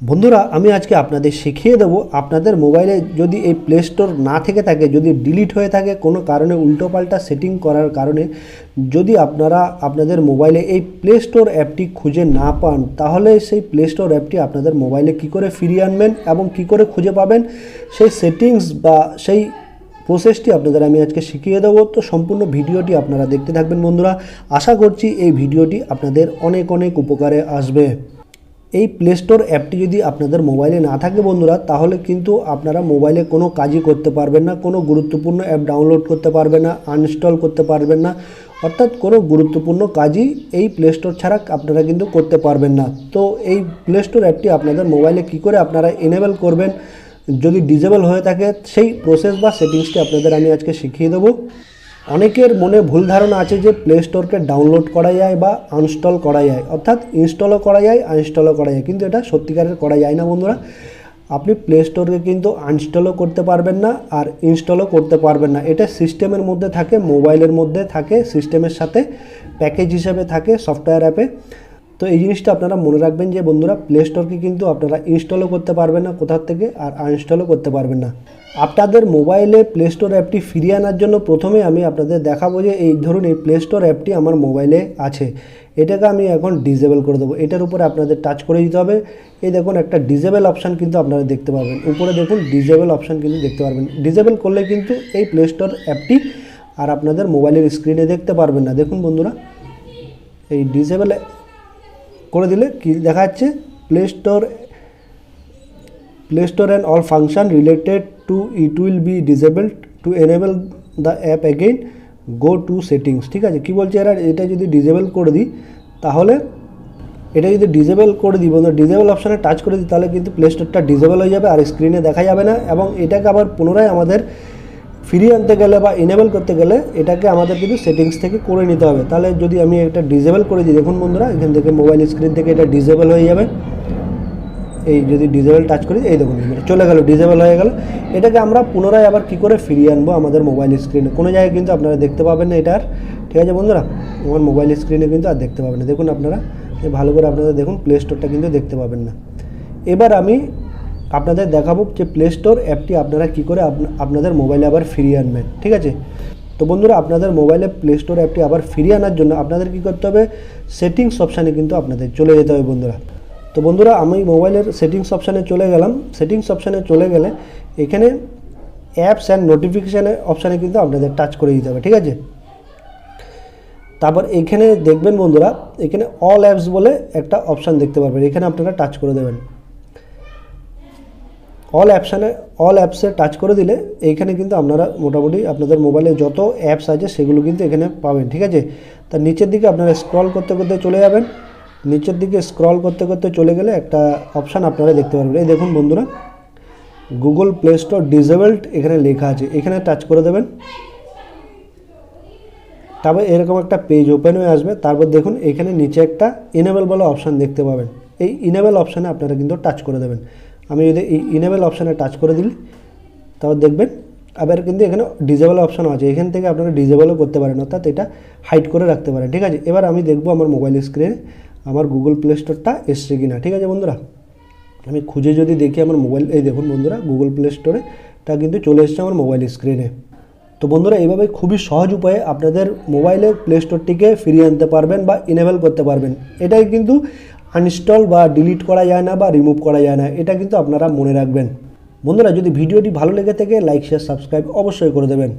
বন্ধুরা, আমি আজকে আপনাদের শিখিয়ে দেবো, আপনাদের মোবাইলে যদি এই প্লে স্টোর না থেকে থাকে, যদি ডিলিট হয়ে থাকে, কোনো কারণে উল্টোপাল্টা সেটিং করার কারণে, যদি আপনারা আপনাদের মোবাইলে এই প্লে স্টোর অ্যাপটি খুঁজে না পান, তাহলে সেই প্লে স্টোর অ্যাপটি আপনাদের মোবাইলে কি করে ফিরিয়ে আনবেন এবং কি করে খুঁজে পাবেন, সেই সেটিংস বা সেই প্রসেসটি আপনাদের আমি আজকে শিখিয়ে দেবো। তো সম্পূর্ণ ভিডিওটি আপনারা দেখতে থাকবেন বন্ধুরা। আশা করছি এই ভিডিওটি আপনাদের অনেক অনেক উপকারে আসবে। এই প্লে স্টোর অ্যাপটি যদি আপনাদের মোবাইলে না থাকে বন্ধুরা, তাহলে কিন্তু আপনারা মোবাইলে কোনো কাজই করতে পারবেন না, কোনো গুরুত্বপূর্ণ অ্যাপ ডাউনলোড করতে পারবেন না আনইনস্টল করতে পারবেন না, অর্থাৎ কোনো গুরুত্বপূর্ণ কাজই এই প্লে স্টোর ছাড়া আপনারা কিন্তু করতে পারবেন না। তো এই প্লে স্টোর অ্যাপটি আপনাদের মোবাইলে কি করে আপনারা এনেবেল করবেন, যদি ডিজেবল হয়ে থাকে, সেই প্রসেস বা সেটিংসটি আপনাদের আমি আজকে শিখিয়ে দেবো। অনেকের মনে ভুল ধারণা আছে যে প্লে স্টোরকে ডাউনলোড করা যায় বা আনস্টল করা যায়। অর্থাৎ ইনস্টলও করা যায় আনস্টলও করা যায়। কিন্তু এটা সত্যিকারের করা যায় না বন্ধুরা। আপনি প্লে স্টোরকে কিন্তু আনস্টলও করতে পারবেন না আর ইনস্টলও করতে পারবেন না। এটা সিস্টেমের মধ্যে থাকে মোবাইলের মধ্যে থাকে সিস্টেমের সাথে প্যাকেজ হিসাবে থাকে সফটওয়্যার অ্যাপে তো এই জিনিসটা আপনারা মনে রাখবেন যে বন্ধুরা প্লে স্টোরকে কিন্তু আপনারা ইনস্টলও করতে পারবেন না কোথার থেকে আর আনইনস্টলও করতে পারবেন না। আপনাদের মোবাইলে প্লে স্টোর অ্যাপটি ফিরিয়ে আনার জন্য প্রথমে আমি আপনাদের দেখাবো যে এই ধরুন এই প্লে স্টোর অ্যাপটি আমার মোবাইলে আছে। এটাকে আমি এখন ডিজেবল করে দেবো। এটার উপরে আপনাদের টাচ করে দিতে হবে। এই দেখুন একটা ডিজেবল অপশান কিন্তু আপনারা দেখতে পাবেন উপরে দেখুন ডিজেবল অপশান কিন্তু দেখতে পারবেন। ডিজেবল করলে কিন্তু এই প্লে স্টোর অ্যাপটি আর আপনাদের মোবাইলের স্ক্রিনে দেখতে পারবেন না। দেখুন বন্ধুরা, এই ডিজেবল করে দিলে কি দেখা যাচ্ছে play store play store and all function related to it will be disabled to enable the app again go to settings ঠিক আছে? কী বলছে এরা? এটা যদি ডিসেবল করে দিই, তাহলে এটা যদি ডিসেবল করে দিই বন্ধু ডিসেবল অপশানে টাচ করে দিই, তাহলে কিন্তু প্লে স্টোরটা ডিসেবল হয়ে যাবে আর স্ক্রিনে দেখা যাবে না। এবং এটাকে আবার পুনরায় আমাদের ফিরিয়ে আনতে গেলে বা এনেবল করতে গেলে এটাকে আমাদের কিন্তু সেটিংস থেকে করে নিতে হবে। তাহলে যদি আমি এটা ডিসেবল করে দিই, দেখুন বন্ধুরা, এখান থেকে মোবাইল স্ক্রিন থেকে এটা ডিসেবল হয়ে যাবে। এই যদি ডিজেবল টাচ করি, এই দেখুন চলে গেল ডিজেবল হয়ে গেল। এটাকে আমরা পুনরায় আবার কি করে ফিরিয়ে আনব আমাদের মোবাইল স্ক্রিনে কোনো জায়গায় কিন্তু আপনারা দেখতে পাবেন না এটার ঠিক আছে বন্ধুরা? আমার মোবাইল স্ক্রিনে কিন্তু আর দেখতে পাবেন না। দেখুন আপনারা ভালো করে আপনারা দেখুন প্লে স্টোরটা কিন্তু দেখতে পাবেন না। এবার আমি আপনাদের দেখাবো যে প্লে স্টোর অ্যাপটি আপনারা কী করে আপনা- আপনাদের মোবাইলে আবার ফিরিয়ে আনবেন, ঠিক আছে? তো বন্ধুরা, আপনাদের মোবাইলে প্লে স্টোর অ্যাপটি আবার ফিরিয়ে আনার জন্য আপনাদের কী করতে হবে? সেটিংস অপশানে কিন্তু আপনাদের চলে যেতে হবে বন্ধুরা। তো বন্ধুরা, আমি মোবাইলের সেটিংস অপশানে চলে গেলাম। সেটিংস অপশানে চলে গেলে এখানে অ্যাপস অ্যান্ড নোটিফিকেশানের অপশানে কিন্তু আপনাদের টাচ করে দিতে হবে, ঠিক আছে? তারপর এখানে দেখবেন বন্ধুরা, এখানে অল অ্যাপস বলে একটা অপশান দেখতে পারবেন। এখানে আপনারা টাচ করে দেবেন। অল অ্যাপশানে অল অ্যাপসে টাচ করে দিলে এইখানে কিন্তু আপনারা মোটামুটি আপনাদের মোবাইলে যত অ্যাপস আছে সেগুলো কিন্তু এখানে পাবেন, ঠিক আছে? তার নিচের দিকে আপনারা স্ক্রল করতে করতে চলে যাবেন। নিচের দিকে স্ক্রল করতে করতে চলে গেলে একটা অপশান আপনারা দেখতে পারবেন। এই দেখুন বন্ধুরা গুগল প্লে স্টোর ডিসেবলড এখানে লেখা আছে। এখানে টাচ করে দেবেন। তারপর এরকম একটা পেজ ওপেন হয়ে আসবে। তারপর দেখুন এখানে নিচে একটা ইনেবল বলে অপশান দেখতে পাবেন। এই ইনেবল অপশানে আপনারা কিন্তু টাচ করে দেবেন। আমি যদি ইনেবল অপশানে টাচ করে দিই তারপর দেখবেন, আবার কিন্তু এখানে ডিজেবল অপশান আছে। এখান থেকে আপনারা ডিজেবলও করতে পারেন, অর্থাৎ এটা হাইড করে রাখতে পারেন, ঠিক আছে? এবার আমি দেখব আমার মোবাইল স্ক্রিনে আমার গুগল প্লে স্টোরটা এসছে কি না ঠিক আছে বন্ধুরা? আমি খুঁজে যদি দেখি আমার মোবাইল এই দেখুন বন্ধুরা গুগল প্লে স্টোরে তা কিন্তু চলে এসছে আমার মোবাইল স্ক্রিনে তো বন্ধুরা, এইভাবে খুবই সহজ উপায়ে আপনাদের মোবাইলে প্লে স্টোরটিকে ফিরিয়ে আনতে পারবেন বা ইনেবল করতে পারবেন। এটাই কিন্তু আনইনস্টল বা ডিলিট করা যায় না বা রিমুভ করা যায় না, এটা কিন্তু আপনারা মনে রাখবেন। বন্ধুরা, যদি ভিডিওটি ভালো লেগে থাকে লাইক শেয়ার সাবস্ক্রাইব অবশ্যই করে দেবেন।